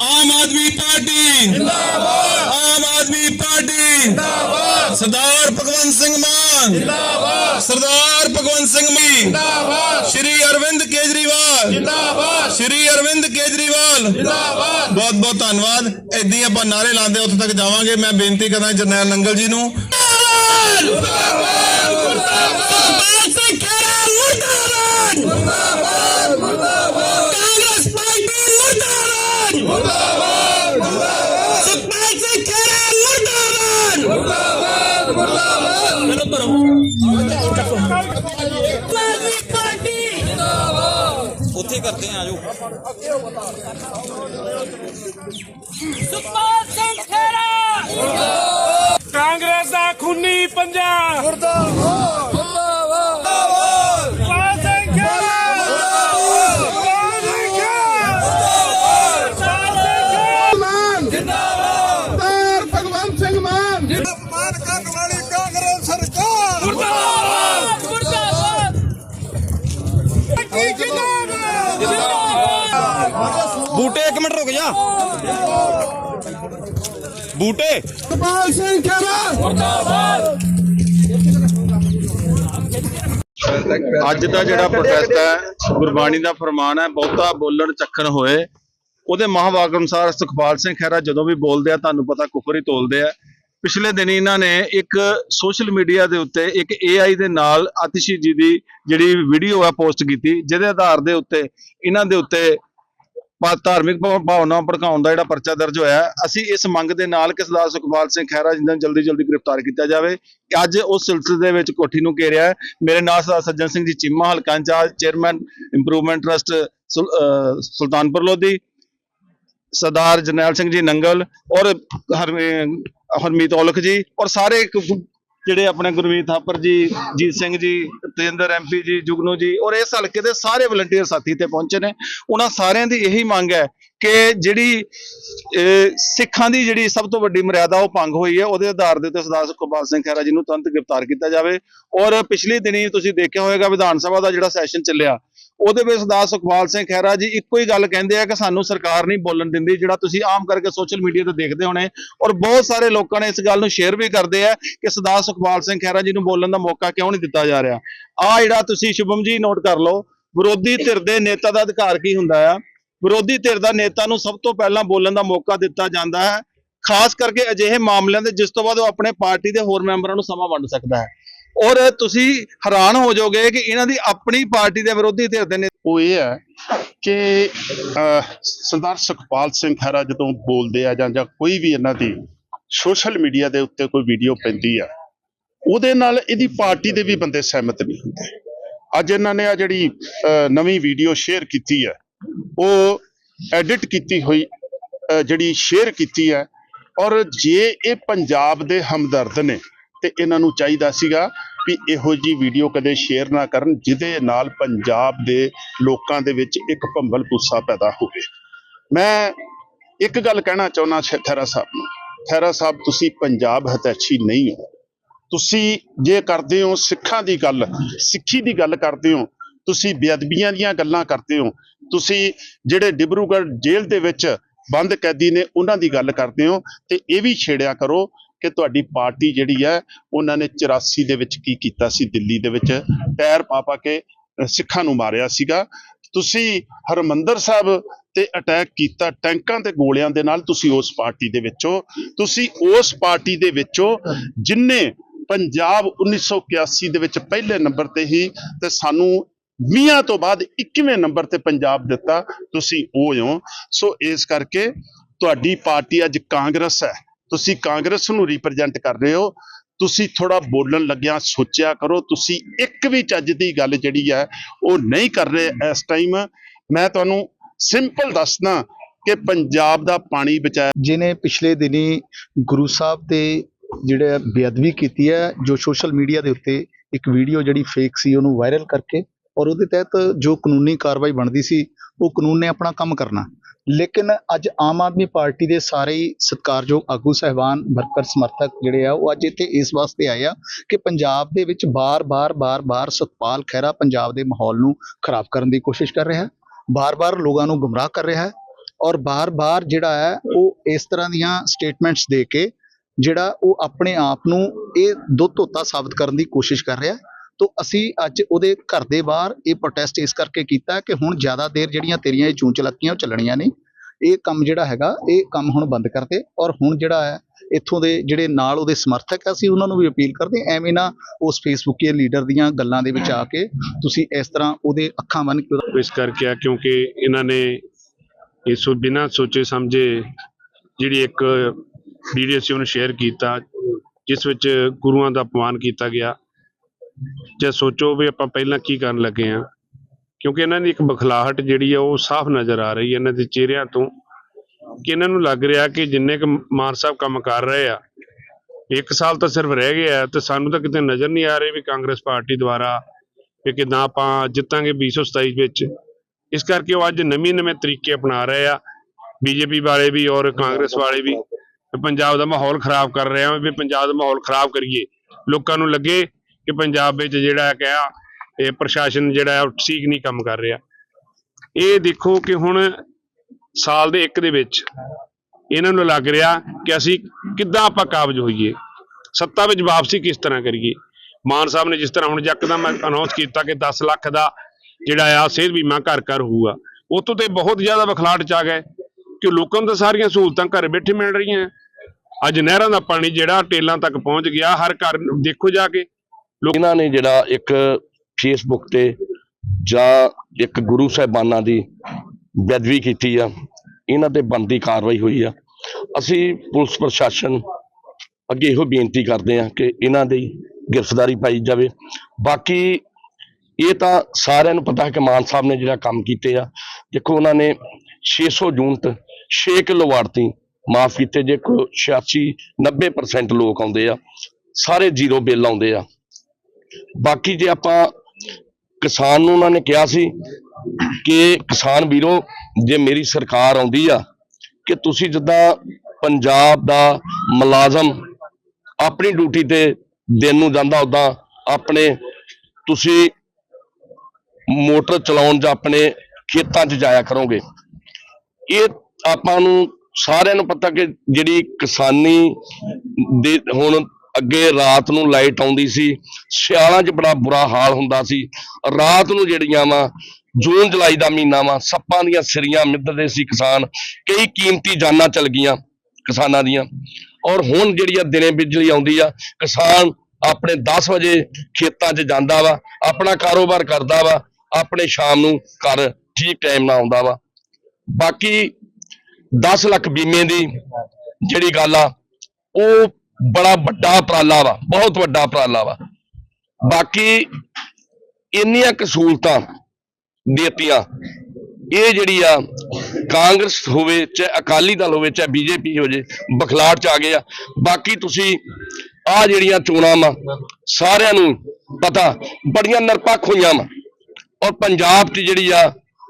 Aam Aadmi party. ਜਿੰਦਾਬਾਦ Aam Aadmi party. ਜਿੰਦਾਬਾਦ ਸਰਦਾਰ ਭਗਵੰਤ ਸਿੰਘ ਮਾਨ। ਜਿੰਦਾਬਾਦ ਸਰਦਾਰ ਭਗਵੰਤ ਸਿੰਘ ਮਾਨ। ਜਿੰਦਾਬਾਦ ਸ਼੍ਰੀ ਅਰਵਿੰਦ ਕੇਜਰੀਵਾਲ। ਜਿੰਦਾਬਾਦ ਸ਼੍ਰੀ ਅਰਵਿੰਦ ਕੇਜਰੀਵਾਲ। ਜਿੰਦਾਬਾਦ ਬਹੁਤ ਬਹੁਤ ਧੰਨਵਾਦ। ਏਦਾਂ ਹੀ ਆਪਾਂ ਨਾਰੇ ਲਾਉਂਦੇ ਉੱਥੇ ਤੱਕ ਜਾਵਾਂਗੇ। ਮੈਂ ਬੇਨਤੀ ਕਰਦਾ ਜਰਨੈਲ ਨੰਗਲ ਜੀ ਨੂੰ। ਸਰਦਾਰ ਸਿੰਘ ਖੇੜਾ ਮੁਰਦਾਬਾਦ ਮੁਰਦਾਬਾਦ ਕਾਂਗਰਸ ਪਾਰਟੀ ਮੁਰਦਾਬਾਦ ਮੁਰਦਾਬਾਦ ਸਰਦਾਰ ਸਿੰਘ ਖੇੜਾ ਮੁਰਦਾਬਾਦ ਮੁਰਦਾਬਾਦ ਪਾਰਟੀ ਉੱਥੇ ਕਰਦੇ ਆ ਸਿੰਘ ਖੇੜਾ ਕਾਂਗਰਸ ਦਾ ਖੂਨੀ ਪੰਜਾ। ਮੁਰਦਾਬਾਦ ਸਿੰਘ ਮਾਨ। ਭਗਵੰਤ ਸਿੰਘ ਮਾਨ। ਮਾਨ ਕਰਨ ਵਾਲੀ ਕਾਂਗਰਸ ਸਰਕਾਰ ਮੁਰਦਾਬਾਦ ਮੁਰਦਾਬਾਦ ਬੂਟੇ ਇੱਕ ਮਿੰਟ ਰੁਕ ਜਾ ਬੂਟੇ। ਸੁਖਪਾਲ ਸਿੰਘ ਖਹਿਰਾ। ਅੱਜ ਦਾ ਜਿਹੜਾ ਪ੍ਰੋਟੈਸਟ ਹੈ ਗੁਰਬਾਣੀ ਦਾ ਫਰਮਾਨ ਹੈ ਬਹੁਤਾ ਬੋਲਣ ਚੱਕਣ ਹੋਏ। ਉਹਦੇ ਮਹਾਵਾਕ ਅਨੁਸਾਰ ਸੁਖਪਾਲ ਸਿੰਘ ਖਹਿਰਾ ਜਦੋਂ ਵੀ ਬੋਲਦੇ ਆ ਤੁਹਾਨੂੰ ਪਤਾ ਕੁਫਰ ਹੀ ਤੋਲਦੇ ਆ। ਪਿਛਲੇ ਦਿਨ ਇਹਨਾਂ ਨੇ ਇੱਕ ਸੋਸ਼ਲ ਮੀਡੀਆ ਦੇ ਉੱਤੇ ਇੱਕ AI ਦੇ ਨਾਲ ਆਤਿਸ਼ੀ ਜੀ ਦੀ ਜਿਹੜੀ ਵੀਡੀਓ ਆ ਪੋਸਟ ਕੀਤੀ ਜਿਹਦੇ ਆਧਾਰ ਦੇ ਉੱਤੇ ਇਹਨਾਂ ਦੇ ਉੱਤੇ ਧਾਰਮਿਕ ਭਾਵ- ਭਾਵਨਾ ਭੜਕਾਉਣ ਦਾ ਜਿਹੜਾ ਪਰਚਾ ਦਰਜ ਹੋਇਆ ਅਸੀਂ ਇਸ ਮੰਗ ਦੇ ਨਾਲ ਕਿ ਸਰਦਾਰ ਸੁਖਪਾਲ ਸਿੰਘ ਖਹਿਰਾ ਜੀ ਨੂੰ ਜਲਦੀ ਜਲਦੀ ਗ੍ਰਿਫਤਾਰ ਕੀਤਾ ਜਾਵੇ। ਅੱਜ ਉਸ ਸਿਲਸਿਲੇ ਦੇ ਵਿੱਚ ਕੋਠੀ ਨੂੰ ਘੇਰਿਆ ਮੇਰੇ ਨਾਲ ਸਰਦਾਰ ਸੱਜਣ ਸਿੰਘ ਜੀ ਚੀਮਾ, ਹਲਕਾ in charge, chairman improvement trust ਸੁਲ- Sultanpur Lodhi, Sardar Jarnail Singh ji Nangal ਔਰ ਹਰਮੀ- ਹਰਮੀਤ ਔਲਖ ਜੀ ਔਰ ਸਾਰੇ ਜਿਹੜੇ ਆਪਣੇ ਗੁਰਮੀਤ ਥਾਪਰ ਜੀ, ਜੀਤ ਸਿੰਘ ਜੀ ਤੇਂਦਰ ਐਮਪੀ ਜੀ, ਜੁਗਨੂ ਜੀ ਔਰ ਇਸ ਹਲਕੇ ਦੇ ਸਾਰੇ ਵਲੰਟੀਅਰ ਸਾਥੀ ਤੇ ਪਹੁੰਚੇ ਨੇ। ਉਹਨਾਂ ਸਾਰਿਆਂ ਦੀ ਇਹੀ ਮੰਗ ਹੈ ਕਿ ਜਿਹੜੀ ਸਿੱਖਾਂ ਦੀ ਜਿਹੜੀ ਸਭ ਤੋਂ ਵੱਡੀ ਮਰਿਆਦਾ ਉਹ ਭੰਗ ਹੋਈ ਹੈ, ਉਹਦੇ ਆਧਾਰ ਦੇ ਉੱਤੇ ਸਰਦਾਰ ਸੁਖਪਾਲ ਸਿੰਘ ਖਹਿਰਾ ਜੀ ਨੂੰ ਤੁਰੰਤ ਗ੍ਰਿਫਤਾਰ ਕੀਤਾ ਜਾਵੇ। ਔਰ ਪਿਛਲੇ ਦਿਨੀ ਤੁਸੀਂ ਦੇਖਿਆ ਹੋਵੇਗਾ ਵਿਧਾਨ ਸਭਾ ਦਾ ਜਿਹੜਾ ਸੈਸ਼ਨ ਚੱਲਿਆ, ਉਹਦੇ ਵਿੱਚ ਸਰਦਾਰ ਸੁਖਪਾਲ ਸਿੰਘ ਖਹਿਰਾ ਜੀ ਇੱਕੋ ਹੀ ਗੱਲ ਕਹਿੰਦੇ ਆ ਕਿ ਸਾਨੂੰ ਸਰਕਾਰ ਨਹੀਂ ਬੋਲਣ ਦਿੰਦੀ, ਜਿਹੜਾ ਤੁਸੀਂ ਆਮ ਕਰਕੇ ਸੋਸ਼ਲ ਮੀਡੀਆ ਤੇ ਦੇਖਦੇ ਹੋਣੇ। ਔਰ ਬਹੁਤ ਸਾਰੇ ਲੋਕਾਂ ਨੇ ਇਸ ਗੱਲ ਨੂੰ ਸ਼ੇਅਰ ਵੀ ਕਰਦੇ ਆ ਕਿ ਸਰਦਾਰ ਸੁਖਪਾਲ ਸਿੰਘ ਖਹਿਰਾ ਜੀ ਨੂੰ ਬੋਲਣ ਦਾ ਮੌਕਾ ਕਿਉਂ ਨਹੀਂ ਦਿੱਤਾ ਜਾ ਰਿਹਾ। ਆ ਜਿਹੜਾ ਤੁਸੀਂ ਸ਼ੁਭਮ ਜੀ ਨੋਟ ਕਰ ਲਓ, ਵਿਰੋਧੀ ਧਿਰ ਦੇ ਨੇਤਾ ਦਾ ਅਧਿਕਾਰ ਕੀ ਹੁੰਦਾ ਆ? ਵਿਰੋਧੀ ਧਿਰ ਦਾ ਨੇਤਾ ਨੂੰ ਸਭ ਤੋਂ ਪਹਿਲਾਂ ਬੋਲਣ ਦਾ ਮੌਕਾ ਦਿੱਤਾ ਜਾਂਦਾ ਹੈ। ਖਾਸ ਕਰਕੇ ਅਜਿਹੇ ਮਾਮਲਿਆਂ ਦੇ ਜਿਸ ਤੋਂ ਬਾਅਦ ਉਹ ਆਪਣੇ ਪਾਰਟੀ ਦੇ ਹੋਰ ਮੈਂਬਰਾਂ ਨੂੰ ਸਮਾਂ ਵੰਡ ਸਕਦਾ ਹੈ। ਔਰ ਤੁਸੀਂ ਹੈਰਾਨ ਹੋ ਜਾਓਗੇ ਕਿ ਇਹਨਾਂ ਦੀ ਆਪਣੀ ਪਾਰਟੀ ਦੇ ਵਿਰੋਧੀ ਧਿਰ ਦੇ ਨੇ ਉਹ ਇਹ ਹੈ ਕਿ ਸਰਦਾਰ ਸੁਖਪਾਲ ਸਿੰਘ ਖਹਿਰਾ ਜਦੋਂ ਬੋਲਦੇ ਆ ਜਾਂ ਜਾਂ ਕੋਈ ਵੀ ਇਹਨਾਂ ਦੀ ਸੋਸ਼ਲ ਮੀਡੀਆ ਦੇ ਉੱਤੇ ਕੋਈ ਵੀਡੀਓ ਪੈਂਦੀ ਆ ਉਹਦੇ ਨਾਲ ਇਹਦੀ ਪਾਰਟੀ ਦੇ ਵੀ ਬੰਦੇ ਸਹਿਮਤ ਨਹੀਂ ਹੁੰਦੇ। ਅੱਜ ਇਹਨਾਂ ਨੇ ਆ ਜਿਹੜੀ ਅਹ, ਨਵੀਂ ਵੀਡੀਓ ਸ਼ੇਅਰ ਕੀਤੀ ਹੈ ਉਹ ਐਡਿਟ ਕੀਤੀ ਹੋਈ ਅਹ, ਜਿਹੜੀ ਸ਼ੇਅਰ ਕੀਤੀ ਹੈ। ਔਰ ਜੇ ਇਹ ਪੰਜਾਬ ਦੇ ਹਮਦਰਦ ਨੇ ਤੇ ਇਹਨਾਂ ਨੂੰ ਚਾਹੀਦਾ ਸੀਗਾ ਵੀ ਇਹੋ ਜੀ ਵੀਡੀਓ ਕਦੇ ਸ਼ੇਅਰ ਨਾ ਕਰਨ ਜਿਹਦੇ ਨਾਲ ਪੰਜਾਬ ਦੇ ਲੋਕਾਂ ਦੇ ਵਿੱਚ ਇੱਕ ਭੰਬਲ ਪੁੱਸਾ ਪੈਦਾ ਹੋਵੇ। ਮੈਂ ਇੱਕ ਗੱਲ ਕਹਿਣਾ ਚਾਹੁੰਦਾ ਸ਼ੇ- ਖਹਿਰਾ ਸਾਹਿਬ ਨੂੰ। ਖਹਿਰਾ ਸਾਹਿਬ ਤੁਸੀਂ ਪੰਜਾਬ ਹਤੈਸ਼ੀ ਨਹੀਂ ਹੋ। ਤੁਸੀਂ ਜੇ ਕਰਦੇ ਹੋ ਸਿੱਖਾਂ ਦੀ ਗੱਲ ਸਿੱਖੀ ਦੀ ਗੱਲ ਕਰਦੇ ਹੋ ਤੁਸੀਂ ਬੇਅਦਬੀਆਂ ਦੀਆਂ ਗੱਲਾਂ ਕਰਦੇ ਹੋ ਤੁਸੀਂ ਜਿਹੜੇ ਡਿਬਰੂਗੜ੍ਹ ਜੇਲ੍ਹ ਦੇ ਵਿੱਚ ਬੰਦ ਕੈਦੀ ਨੇ ਉਹਨਾਂ ਦੀ ਗੱਲ ਕਰਦੇ ਹੋ, ਤੇ ਇਹ ਵੀ ਛੇੜਿਆ ਕਰੋ ਕਿ ਤੁਹਾਡੀ ਪਾਰਟੀ ਜਿਹੜੀ ਹੈ, ਉਹਨਾਂ ਨੇ 84 ਦੇ ਵਿੱਚ ਕੀ ਕੀਤਾ ਸੀ, ਦਿੱਲੀ ਦੇ ਵਿੱਚ ਟਾਇਰ ਪਾ ਪਾ ਕੇ ਸਿੱਖਾਂ ਨੂੰ ਮਾਰਿਆ ਸੀਗਾ। ਤੁਸੀਂ ਹਰਮੰਦਰ ਸਾਹਿਬ ਤੇ ਅਟੈਕ ਕੀਤਾ, ਟੈਂਕਾਂ ਤੇ ਗੋਲਿਆਂ ਦੇ ਨਾਲ ਤੁਸੀਂ ਉਸ ਪਾਰਟੀ ਦੇ ਵਿੱਚੋਂ ਤੁਸੀਂ ਉਸ ਪਾਰਟੀ ਦੇ ਵਿੱਚੋਂ ਜਿਨਨੇ ਪੰਜਾਬ 1981 ਦੇ ਵਿੱਚ ਪਹਿਲੇ ਨੰਬਰ ਤੇ ਹੀ ਤੇ ਸਾਨੂੰ ਵੀਹਾਂ ਤੋਂ ਬਾਅਦ 21ਵੇਂ ਨੰਬਰ ਤੇ ਪੰਜਾਬ ਦਿੱਤਾ, ਤੁਸੀਂ ਉਹ ਹੋ ਸੋ ਇਸ ਕਰਕੇ ਤੁਹਾਡੀ ਪਾਰਟੀ ਅੱਜ ਕਾਂਗਰਸ ਹੈ। ਤੁਸੀਂ ਕਾਂਗਰਸ ਨੂੰ ਰਿਪਰੈਜ਼ੈਂਟ ਕਰ ਰਹੇ ਹੋ। ਤੁਸੀਂ ਥੋੜਾ ਬੋਲਣ ਲੱਗਿਆ ਸੋਚਿਆ ਕਰੋ। ਤੁਸੀਂ ਇੱਕ ਵੀ ਚੱਜ ਦੀ ਗੱਲ ਜਿਹੜੀ ਹੈ, ਉਹ ਨਹੀਂ ਕਰ ਰਹੇ ਇਸ ਟਾਈਮ ਮੈਂ ਤੁਹਾਨੂੰ ਸਿੰਪਲ ਦੱਸਦਾ ਕਿ ਪੰਜਾਬ ਦਾ ਪਾਣੀ ਬਚਾਇਆ। ਜਿਨੇ ਪਿਛਲੇ ਦਿਨੀ ਗੁਰੂ ਸਾਹਿਬ ਤੇ ਜਿਹੜੇ ਬੇਅਦਬੀ ਕੀਤੀ ਹੈ, ਜੋ ਸੋਸ਼ਲ ਮੀਡੀਆ ਦੇ ਉੱਤੇ ਇੱਕ ਵੀਡੀਓ ਜਿਹੜੀ ਫੇਕ ਸੀ, ਉਹਨੂੰ ਵਾਇਰਲ ਕਰਕੇ ਔਰ ਉਹਦੇ ਤਹਿਤ ਜੋ ਕਾਨੂੰਨੀ ਕਾਰਵਾਈ ਬਣਦੀ ਸੀ, ਉਹ ਕਾਨੂੰਨ ਨੇ ਆਪਣਾ ਕੰਮ ਕਰਨਾ। ਲੇਕਿਨ ਅੱਜ ਆਮ ਆਦਮੀ ਪਾਰਟੀ ਦੇ ਸਾਰੇ ਹੀ ਸਤਿਕਾਰਯੋਗ ਆਗੂ ਸਹਿਬਾਨ, ਵਰਕਰ, ਸਮਰਥਕ ਜਿਹੜੇ ਆ, ਉਹ ਅੱਜ ਇੱਥੇ ਇਸ ਵਾਸਤੇ ਆਏ ਆ ਕਿ ਪੰਜਾਬ ਦੇ ਵਿੱਚ ਬਾਰ-ਬਾਰ ਬਾਰ-ਬਾਰ ਸਤਪਾਲ ਖਹਿਰਾ ਪੰਜਾਬ ਦੇ ਮਾਹੌਲ ਨੂੰ ਖਰਾਬ ਕਰਨ ਦੀ ਕੋਸ਼ਿਸ਼ ਕਰ ਰਿਹਾ ਹੈ। ਬਾਰ-ਬਾਰ ਲੋਕਾਂ ਨੂੰ ਗੁੰਮਰਾਹ ਕਰ ਰਿਹਾ ਹੈ ਔਰ ਬਾਰ-ਬਾਰ ਜਿਹੜਾ ਹੈ, ਉਹ ਇਸ ਤਰ੍ਹਾਂ ਦੀਆਂ ਸਟੇਟਮੈਂਟਸ ਦੇ ਕੇ ਜਿਹੜਾ ਉਹ ਆਪਣੇ ਆਪ ਨੂੰ ਇਹ ਦੁੱਧ ਧੋਤਾ ਸਾਬਤ ਕਰਨ ਦੀ ਕੋਸ਼ਿਸ਼ ਕਰ ਰਿਹਾ ਤੋ ਅਸੀਂ ਅੱਜ ਉਹਦੇ ਘਰ ਦੇ ਬਾਹਰ ਇਹ ਪ੍ਰੋਟੈਸਟ ਇਸ ਕਰਕੇ ਕੀਤਾ ਕਿ ਹੁਣ ਜ਼ਿਆਦਾ ਦੇਰ ਜਿਹੜੀਆਂ ਤੇਰੀਆਂ ਇਹ ਚੂੰ ਚਲੱਕੀਆਂ ਉਹ ਚੱਲਣੀਆਂ ਨਹੀਂ। ਇਹ ਕੰਮ ਜਿਹੜਾ ਹੈਗਾ ਇਹ ਕੰਮ ਹੁਣ ਬੰਦ ਕਰ ਦੇ ਔਰ ਹੁਣ ਜਿਹੜਾ ਹੈ ਇੱਥੋਂ ਦੇ ਜਿਹੜੇ ਨਾਲ ਉਹਦੇ ਸਮਰਥਕ ਆ, ਅਸੀਂ ਉਹਨਾਂ ਨੂੰ ਵੀ ਅਪੀਲ ਕਰਦੇ ਐਵੇਂ ਨਾ ਉਸ ਫੇਸਬੁੱਕੀ ਲੀਡਰ ਦੀਆਂ ਗੱਲਾਂ ਦੇ ਵਿੱਚ ਆ ਕੇ ਤੁਸੀਂ ਇਸ ਤਰ੍ਹਾਂ ਉਹਦੇ ਅੱਖਾਂ ਬੰਨ ਕੇ ਇਸ ਕਰਕੇ ਆ ਕਿਉਂਕਿ ਇਹਨਾਂ ਨੇ ਇਸ ਬਿਨਾਂ ਸੋਚੇ ਸਮਝੇ ਜਿਹੜੀ ਇੱਕ ਵੀਡੀਓ ਸੀ ਉਹਨੂੰ ਸ਼ੇਅਰ ਕੀਤਾ ਜਿਸ ਵਿੱਚ ਗੁਰੂਆਂ ਦਾ ਅਪਮਾਨ ਕੀਤਾ ਗਿਆ। ਜੇ ਸੋਚੋ ਵੀ ਆਪਾਂ ਪਹਿਲਾਂ ਕੀ ਕਰਨ ਲੱਗੇ ਆ ਕਿਉਂਕਿ ਇਹਨਾਂ ਦੀ ਇੱਕ ਬਖਲਾਹਟ ਜਿਹੜੀ ਆ, ਉਹ ਸਾਫ਼ ਨਜ਼ਰ ਆ ਰਹੀ ਹੈ ਇਹਨਾਂ ਦੇ ਚਿਹਰਿਆਂ ਤੋਂ ਕਿ ਇਹਨਾਂ ਨੂੰ ਲੱਗ ਰਿਹਾ ਕਿ ਜਿੰਨੇ ਕੁ ਮਾਨ ਸਾਹਿਬ ਕੰਮ ਕਰ ਰਹੇ ਆ, ਇੱਕ ਸਾਲ ਤਾਂ ਸਿਰਫ ਰਹਿ ਗਿਆ ਤੇ ਸਾਨੂੰ ਤਾਂ ਕਿਤੇ ਨਜ਼ਰ ਨਹੀਂ ਆ ਰਹੀ ਵੀ ਕਾਂਗਰਸ ਪਾਰਟੀ ਦੁਆਰਾ ਕਿ ਕਿੱਦਾਂ ਆਪਾਂ ਜਿੱਤਾਂਗੇ 2027 ਵਿੱਚ। ਇਸ ਕਰਕੇ ਉਹ ਅੱਜ ਨਵੇਂ ਨਵੇਂ ਤਰੀਕੇ ਅਪਣਾ ਰਹੇ ਆ। ਬੀਜੇਪੀ ਵਾਲੇ ਵੀ ਔਰ ਕਾਂਗਰਸ ਵਾਲੇ ਵੀ ਵੀ ਪੰਜਾਬ ਦਾ ਮਾਹੌਲ ਖਰਾਬ ਕਰ ਰਹੇ ਆ, ਵੀ ਪੰਜਾਬ ਦਾ ਮਾਹੌਲ ਖਰਾਬ ਕਰੀਏ। ਲੋਕਾਂ ਨੂੰ ਲੱਗੇ ਕਿ ਪੰਜਾਬ ਵਿੱਚ ਜਿਹੜਾ ਹੈ ਕਿਹਾ ਇਹ ਪ੍ਰਸ਼ਾਸਨ ਜਿਹੜਾ ਹੈ ਉਹ ਠੀਕ ਨਹੀਂ ਕੰਮ ਕਰ ਰਿਹਾ। ਇਹ ਦੇਖੋ ਕਿ ਹੁਣ ਸਾਲ ਦੇ ਇੱਕ ਦੇ ਵਿੱਚ ਇਹਨਾਂ ਨੂੰ ਲੱਗ ਰਿਹਾ ਕਿ ਅਸੀਂ ਕਿੱਦਾਂ ਆਪਾਂ ਕਾਬਜ ਹੋਈਏ, ਸੱਤਾ ਵਿੱਚ ਵਾਪਸੀ ਕਿਸ ਤਰ੍ਹਾਂ ਕਰੀਏ? ਮਾਨ ਸਾਹਿਬ ਨੇ ਜਿਸ ਤਰ੍ਹਾਂ ਹੁਣ ਯਕਦਮ ਅਨਾਉਂਸ ਕੀਤਾ ਕਿ 10 ਲੱਖ ਦਾ ਜਿਹੜਾ ਆ, ਸਿਹਤ ਬੀਮਾ ਘਰ ਘਰ ਹੋਊਗਾ ਉਤੋਂ ਤੇ ਬਹੁਤ ਜ਼ਿਆਦਾ ਬਖਲਾਟ ਚ ਆ ਗਏ ਕਿ ਲੋਕਾਂ ਨੂੰ ਤਾਂ ਸਾਰੀਆਂ ਸਹੂਲਤਾਂ ਘਰ ਬੈਠੇ ਮਿਲ ਰਹੀਆਂ। ਅੱਜ ਨਹਿਰਾਂ ਦਾ ਪਾਣੀ ਜਿਹੜਾ ਟੇਲਾਂ ਤੱਕ ਪਹੁੰਚ ਗਿਆ, ਹਰ ਘਰ ਦੇਖੋ ਜਾ ਕੇ ਇਹਨਾਂ ਨੇ ਜਿਹੜਾ ਇੱਕ ਫੇਸਬੁੱਕ ਤੇ ਜਾਂ ਇੱਕ ਗੁਰੂ ਸਾਹਿਬਾਨਾਂ ਦੀ ਬੇਅਦਬੀ ਕੀਤੀ ਆ, ਇਹਨਾਂ ਤੇ ਬੰਦੀ ਕਾਰਵਾਈ ਹੋਈ ਆ। ਅਸੀਂ ਪੁਲਿਸ ਪ੍ਰਸ਼ਾਸਨ ਅੱਗੇ ਇਹੋ ਬੇਨਤੀ ਕਰਦੇ ਆ ਕਿ ਇਹਨਾਂ ਦੀ ਗ੍ਰਿਫਤਾਰੀ ਪਾਈ ਜਾਵੇ। ਬਾਕੀ ਇਹ ਤਾਂ ਸਾਰਿਆਂ ਨੂੰ ਪਤਾ ਹੈ ਕਿ ਮਾਨ ਸਾਹਿਬ ਨੇ ਜਿਹੜਾ ਕੰਮ ਕੀਤੇ ਆ। ਦੇਖੋ ਉਹਨਾਂ ਨੇ 600 ਯੂਨਿਟ 6 ਕਿਲੋ ਆੜਤੀ ਮਾਫ ਕੀਤੇ। ਜੇ ਕੋਈ 86 90% ਲੋਕ ਆਉਂਦੇ ਆ। ਸਾਰੇ ਜ਼ੀਰੋ ਬਿੱਲ ਆਉਂਦੇ ਆ। ਬਾਕੀ ਜੇ ਆਪਾਂ ਕਿਸਾਨ ਨੂੰ ਉਹਨਾਂ ਨੇ ਕਿਹਾ ਸੀ ਕਿ ਕਿਸਾਨ ਵੀਰੋ, ਜੇ ਮੇਰੀ ਸਰਕਾਰ ਆਉਂਦੀ ਆ ਕਿ ਤੁਸੀਂ ਜਿੱਦਾਂ ਪੰਜਾਬ ਦਾ ਮੁਲਾਜ਼ਮ ਆਪਣੀ ਡਿਊਟੀ ਤੇ ਦਿਨ ਨੂੰ ਜਾਂਦਾ ਉਦਾਂ ਆਪਣੇ ਤੁਸੀਂ ਮੋਟਰ ਚਲਾਉਣ ਜਾਂ ਆਪਣੇ ਖੇਤਾਂ 'ਚ ਜਾਇਆ ਕਰੋਗੇ। ਇਹ ਆਪਾਂ ਨੂੰ ਸਾਰਿਆਂ ਨੂੰ ਪਤਾ ਕਿ ਜਿਹੜੀ ਕਿਸਾਨੀ ਦੇ ਹੁਣ ਅੱਗੇ ਰਾਤ ਨੂੰ ਲਾਈਟ ਆਉਂਦੀ ਸੀ, ਸਿਆਲਾਂ 'ਚ ਬੜਾ ਬੁਰਾ ਹਾਲ ਹੁੰਦਾ ਸੀ। ਰਾਤ ਨੂੰ ਜਿਹੜੀਆਂ ਵਾ, ਜੂਨ ਜੁਲਾਈ ਦਾ ਮਹੀਨਾ ਵਾ, ਸੱਪਾਂ ਦੀਆਂ ਸਿਰੀਆਂ ਮਿੱਧਦੇ ਸੀ ਕਿਸਾਨ, ਕਈ ਕੀਮਤੀ ਜਾਨਾਂ ਚਲ ਗਈਆਂ ਕਿਸਾਨਾਂ ਦੀਆਂ। ਔਰ ਹੁਣ ਜਿਹੜੀ ਆ ਦਿਨੇ ਬਿਜਲੀ ਆਉਂਦੀ ਆ, ਕਿਸਾਨ ਆਪਣੇ 10 ਵਜੇ ਖੇਤਾਂ 'ਚ ਜਾਂਦਾ ਵਾ, ਆਪਣਾ ਕਾਰੋਬਾਰ ਕਰਦਾ ਵਾ, ਆਪਣੇ ਸ਼ਾਮ ਨੂੰ ਘਰ ਠੀਕ ਟਾਈਮ ਨਾਲ ਆਉਂਦਾ ਵਾ। ਬਾਕੀ 10 ਲੱਖ ਬੀਮੇ ਦੀ ਜਿਹੜੀ ਗੱਲ ਆ, ਉਹ ਬੜਾ ਵੱਡਾ ਉਪਰਾਲਾ ਵਾ, ਬਹੁਤ ਵੱਡਾ ਉਪਰਾਲਾ ਵਾ। ਬਾਕੀ ਇੰਨੀਆਂ ਕਸੂਲਤਾਂ ਸਹੂਲਤਾਂ ਦੇਤੀਆਂ, ਇਹ ਜਿਹੜੀ ਆ ਕਾਂਗਰਸ ਹੋਵੇ, ਚਾਹੇ ਅਕਾਲੀ ਦਲ ਹੋਵੇ, ਚਾਹੇ ਬੀਜੇਪੀ ਹੋ ਜੇ ਬਖਲਾਟ ਚ ਆ ਗਏ ਆ। ਬਾਕੀ ਤੁਸੀਂ ਆ ਜਿਹੜੀਆਂ ਚੋਣਾਂ ਵਾ, ਸਾਰਿਆਂ ਨੂੰ ਪਤਾ, ਬੜੀਆਂ ਨਿਰਪੱਖ ਹੋਈਆਂ ਵਾ। ਔਰ ਪੰਜਾਬ 'ਚ ਜਿਹੜੀ ਆ,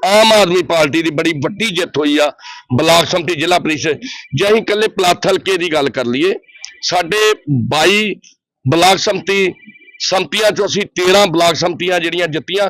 ਆਮ ਆਦਮੀ ਪਾਰਟੀ ਦੀ ਬੜੀ ਵੱਡੀ ਜਿੱਤ ਹੋਈ ਆ, ਬਲਾਕ ਸੰਮਤੀ ਜ਼ਿਲ੍ਹਾ ਪ੍ਰੀਸ਼ਦ। ਜੇ ਅਸੀਂ ਇਕੱਲੇ ਪਲਾਥ ਹਲਕੇ ਦੀ ਗੱਲ ਕਰ ਲਈਏ ਸਾਡੇ 22 ਬਲਾਕ ਸੰਮਤੀ ਸੰਮਤੀਆਂ ਚੋਂ ਅਸੀਂ 13 ਬਲਾਕ ਸੰਮਤੀਆਂ ਜਿਹੜੀਆਂ ਜਿੱਤੀਆਂ।